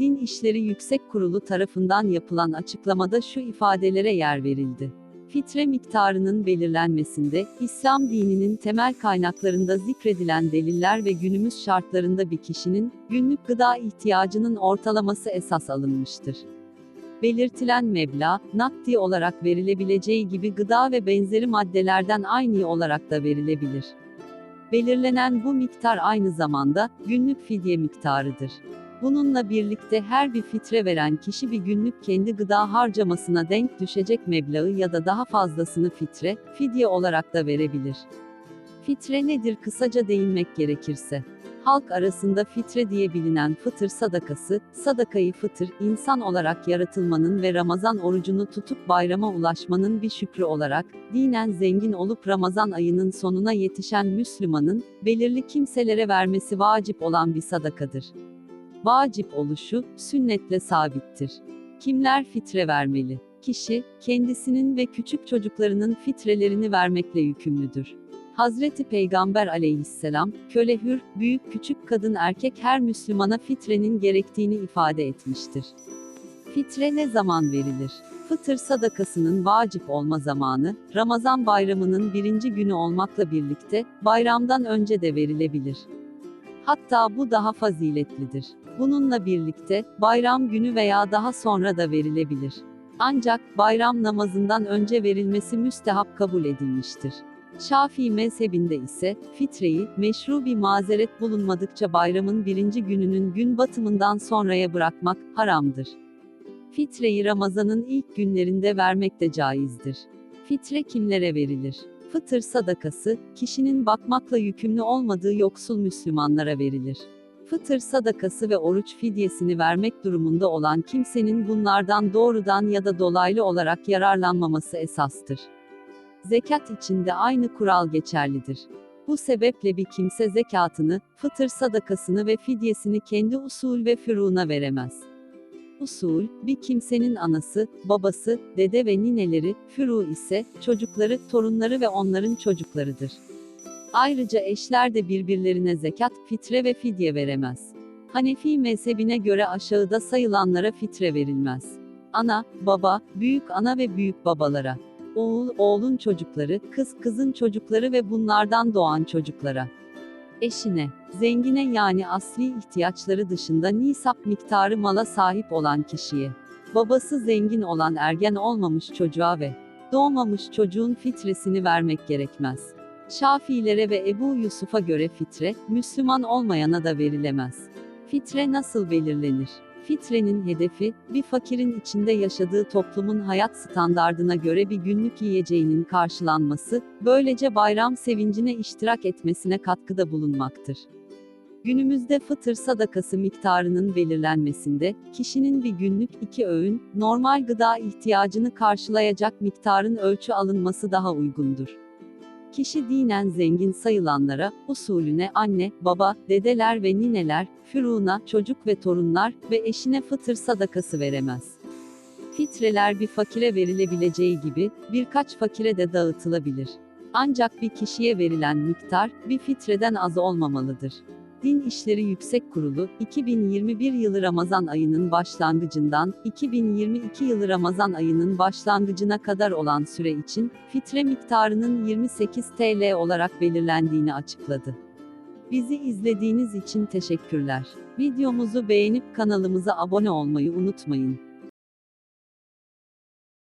Din İşleri Yüksek Kurulu tarafından yapılan açıklamada şu ifadelere yer verildi. Fitre miktarının belirlenmesinde, İslam dininin temel kaynaklarında zikredilen deliller ve günümüz şartlarında bir kişinin, günlük gıda ihtiyacının ortalaması esas alınmıştır. Belirtilen meblağ, nakdi olarak verilebileceği gibi gıda ve benzeri maddelerden aynı olarak da verilebilir. Belirlenen bu miktar aynı zamanda, günlük fidye miktarıdır. Bununla birlikte her bir fitre veren kişi bir günlük kendi gıda harcamasına denk düşecek meblağı ya da daha fazlasını fitre, fidye olarak da verebilir. Fitre nedir kısaca değinmek gerekirse? Halk arasında fitre diye bilinen fıtır sadakası, sadakayı fıtır, insan olarak yaratılmanın ve Ramazan orucunu tutup bayrama ulaşmanın bir şükrü olarak, dinen zengin olup Ramazan ayının sonuna yetişen Müslümanın, belirli kimselere vermesi vacip olan bir sadakadır. Vacip oluşu, sünnetle sabittir. Kimler fitre vermeli? Kişi, kendisinin ve küçük çocuklarının fitrelerini vermekle yükümlüdür. Hazreti Peygamber aleyhisselam, köle hür, büyük küçük kadın erkek her Müslümana fitrenin gerektiğini ifade etmiştir. Fitre ne zaman verilir? Fıtır sadakasının vacip olma zamanı, Ramazan bayramının birinci günü olmakla birlikte, bayramdan önce de verilebilir. Hatta bu daha faziletlidir. Bununla birlikte, bayram günü veya daha sonra da verilebilir. Ancak, bayram namazından önce verilmesi müstehap kabul edilmiştir. Şafii mezhebinde ise, fitreyi, meşru bir mazeret bulunmadıkça bayramın birinci gününün gün batımından sonraya bırakmak, haramdır. Fitreyi Ramazan'ın ilk günlerinde vermek de caizdir. Fitre kimlere verilir? Fıtır sadakası, kişinin bakmakla yükümlü olmadığı yoksul Müslümanlara verilir. Fıtır sadakası ve oruç fidyesini vermek durumunda olan kimsenin bunlardan doğrudan ya da dolaylı olarak yararlanmaması esastır. Zekat için de aynı kural geçerlidir. Bu sebeple bir kimse zekatını, fıtır sadakasını ve fidyesini kendi usul ve füruna veremez. Usul, bir kimsenin anası, babası, dede ve nineleri, furu ise, çocukları, torunları ve onların çocuklarıdır. Ayrıca eşler de birbirlerine zekat, fitre ve fidye veremez. Hanefi mezhebine göre aşağıda sayılanlara fitre verilmez. Ana, baba, büyük ana ve büyük babalara. Oğul, oğlun çocukları, kız, kızın çocukları ve bunlardan doğan çocuklara. Eşine, zengine yani asli ihtiyaçları dışında nisap miktarı mala sahip olan kişiye. Babası zengin olan ergen olmamış çocuğa ve doğmamış çocuğun fitresini vermek gerekmez. Şafilere ve Ebu Yusuf'a göre fitre, Müslüman olmayana da verilemez. Fitre nasıl belirlenir? Fitrenin hedefi, bir fakirin içinde yaşadığı toplumun hayat standardına göre bir günlük yiyeceğinin karşılanması, böylece bayram sevincine iştirak etmesine katkıda bulunmaktır. Günümüzde fıtır sadakası miktarının belirlenmesinde, kişinin bir günlük iki öğün, normal gıda ihtiyacını karşılayacak miktarın ölçü alınması daha uygundur. Kişi dinen zengin sayılanlara, usulüne anne, baba, dedeler ve nineler, füruna, çocuk ve torunlar ve eşine fıtır sadakası veremez. Fitreler bir fakire verilebileceği gibi, birkaç fakire de dağıtılabilir. Ancak bir kişiye verilen miktar, bir fitreden az olmamalıdır. Din İşleri Yüksek Kurulu, 2021 yılı Ramazan ayının başlangıcından, 2022 yılı Ramazan ayının başlangıcına kadar olan süre için, fitre miktarının 28 TL olarak belirlendiğini açıkladı. Bizi izlediğiniz için teşekkürler. Videomuzu beğenip kanalımıza abone olmayı unutmayın.